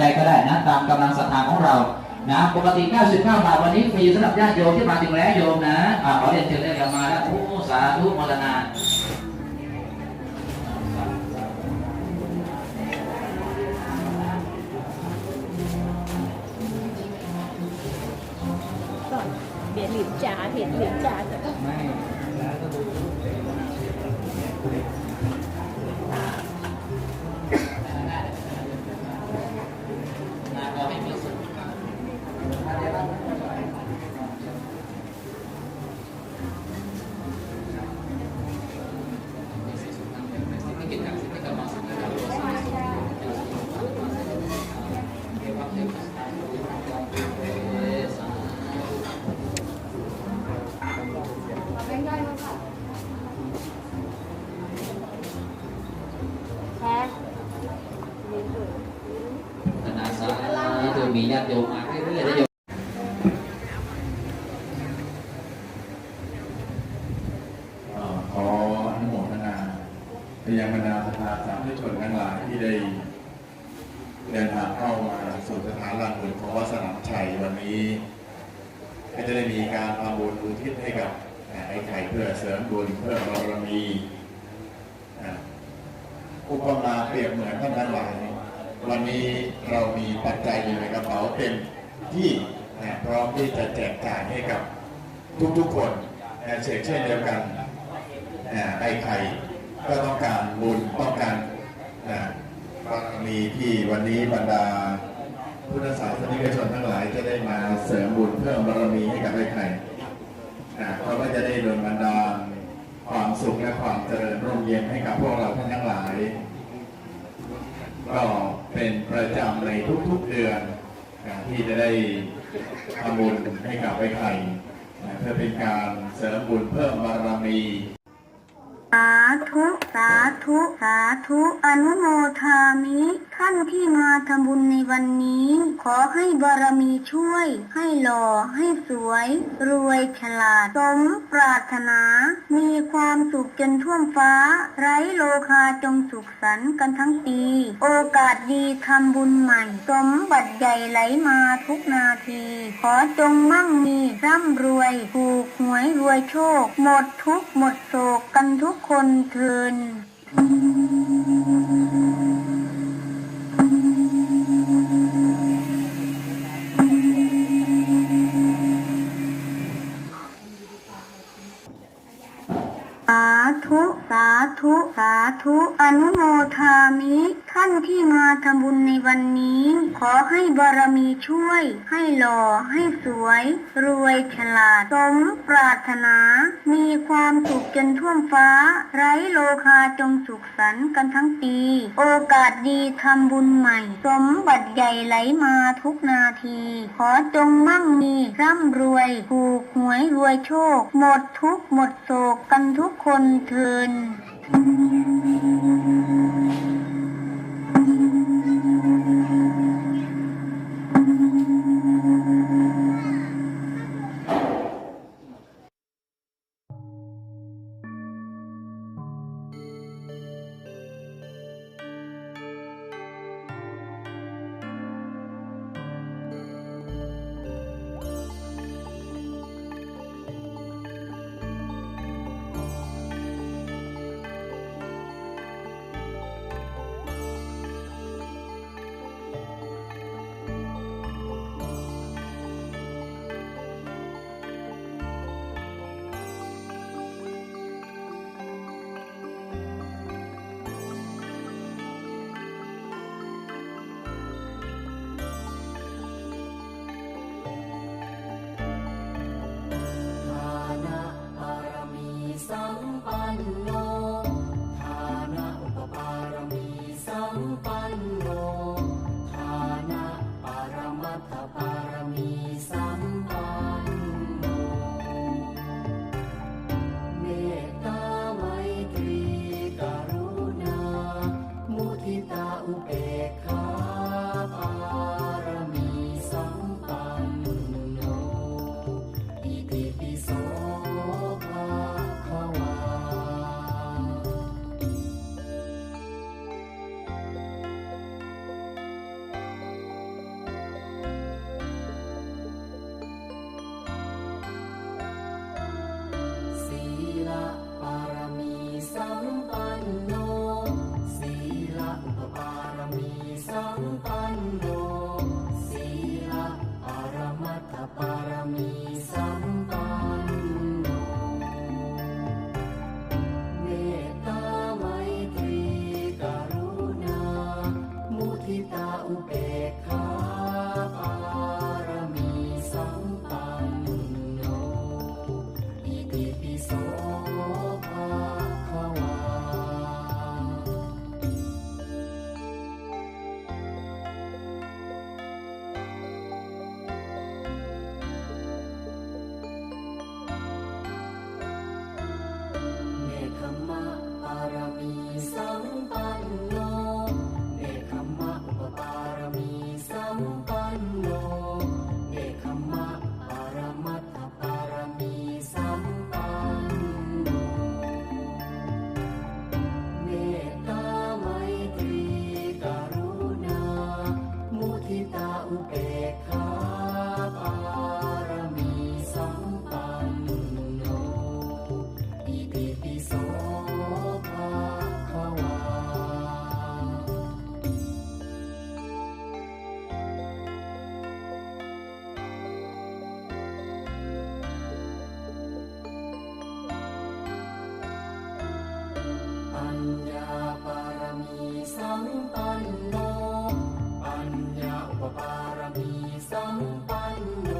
จัยก็ได้นะตามกำลังศรัทธาของเรานะปกติ 99 บาทวันนี้ฟรีสำหรับญาติโยมที่มาถึงแล้วโยมนะอ่าขอเรียนเชิญได้กลับมาแล้วโอ้สาธุมรณาเหรียญหลินจ๋าเหรียญหลินจ๋าแต่ก็ไม่ ธุมีญาติโยมมาเรื่อยๆนะโยมขออนุโมทนาไปยังบรรดาสภาสาธุชนทั้งหลายที่ได้เดินทางเข้ามาสู่สถานหลักเมืองของวัดสนามชัยวันนี้ก็จะได้มีการทำบุญอุทิศให้กับไอ้ไข่เพื่อเสริมบุญเพื่อบารมีอะอุปมาเปรียบเหมือนท่านทั้งหลาย วันนี้เรามีปัจจัยอยู่ในกระเป๋าเต็มที่พร้อมที่จะแจกจ่ายให้กับทุกๆคนเช่นเช่นเดียวกันไอ้ไข่ก็ต้องการบุญต้องการบารมีที่วันนี้บรรดาพุทธศาสนิกชนทั้งหลายจะได้มาเสริมบุญเพิ่มบารมีให้กับไอ้ไข่เพราะว่าจะได้โดนบรรดาความสุขและความเจริญร่มเย็นให้กับพวกเราท่านทั้งหลายก็ เป็นประจำในทุกๆเดือนการที่จะได้ทำบุญให้กับไอ้ไข่เพื่อเป็นการเสริมบุญเพิ่มบารมีสาธุ สาธุ สาธุ อนุโมทามิ ท่านที่มาทำบุญในวันนี้ ขอให้บารมีช่วย ให้หล่อ ให้สวย รวยฉลาด สมปรารถนา มีความสุขจนท่วมฟ้า ไร้โลคาจงสุขสันต์กันทั้งปี โอกาสดีทำบุญใหม่ สมบัติใหญ่ไหลมาทุกนาที ขอจงมั่งมีร่ำรวยถูกหวยรวยโชค หมดทุกหมดโศกกันทุกคนเทินส ธุสาธุอนุโมทามิ ท่านที่มาทำบุญในวันนี้ ขอให้บารมีช่วย ให้หล่อให้สวย รวยฉลาดสมปรารถนา มีความสุขจนท่วมฟ้า ไร้โลคาจงสุขสันต์กันทั้งปี โอกาสดีทำบุญใหม่ สมบัติใหญ่ไหลมาทุกนาที ขอจงมั่งมีร่ำรวยถูกหวยรวยโชค หมดทุกหมดโศกกันทุกคนเทิน อ รมะบารมีสา มีสัมปันโน ปัญญาอุปปารมีสัมปันโน